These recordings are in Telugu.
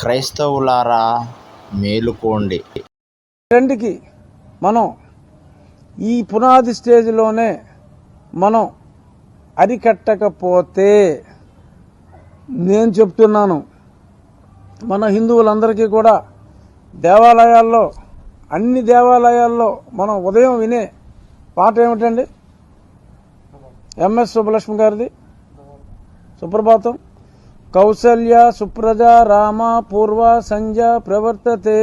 క్రైస్తవులారా మేలుకోండి. ట్రెండ్కి మనం ఈ పునాది స్టేజ్లోనే మనం అరికట్టకపోతే నేను చెప్తున్నాను మన హిందువులందరికీ కూడా దేవాలయాల్లో అన్ని దేవాలయాల్లో మనం ఉదయం వినే పాట ఏమిటండి? ఎంఎస్ సుబ్బలక్ష్మి గారిది సుప్రభాతం. కౌసల్య సుప్రజ రామ పూర్వ సంజ ప్రవర్తతే.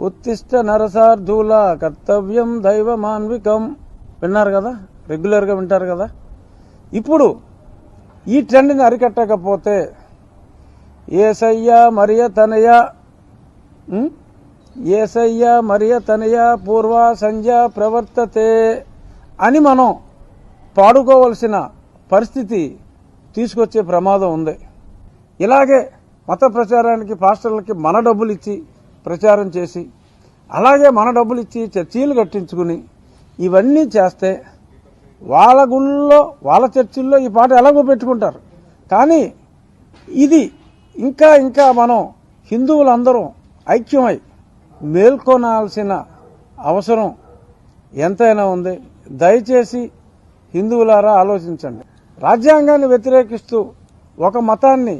ఉత్తిష్ట నరసార్థుల కర్తవ్యం దైవమాన్వికం. విన్నారు కదా? రెగ్యులర్గా వింటారు కదా? ఇప్పుడు ఈ ట్రెండ్ని అరికట్టకపోతే ఏసయ్య మరియ తనయ ఏసయ్య మరియ తనయ పూర్వ సంజ ప్రవర్తతే అని మనం పాడుకోవలసిన పరిస్థితి తీసుకొచ్చే ప్రమాదం ఉంది. ఇలాగే మత ప్రచారానికి పాస్టర్లకి మన డబ్బులు ఇచ్చి ప్రచారం చేసి అలాగే మన డబ్బులు ఇచ్చి చర్చీలు కట్టించుకుని ఇవన్నీ చేస్తే వాళ్ళ గుళ్ళో వాళ్ళ చర్చిల్లో ఈ పాట ఎలాగో పెట్టుకుంటారు. కానీ ఇది ఇంకా ఇంకా మనం హిందువులందరం ఐక్యమై మేల్కొనాల్సిన అవసరం ఎంతైనా ఉంది. దయచేసి హిందువులారా ఆలోచించండి. రాజ్యాంగాన్ని వ్యతిరేకిస్తూ ఒక మతాన్ని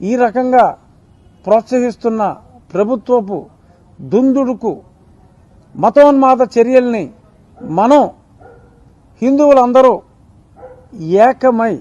ఈ రకంగా ప్రోత్సహిస్తున్న ప్రభుత్వపు దుందుడుకు మతోన్మాద చర్యల్ని మనం హిందువులందరూ ఏకమై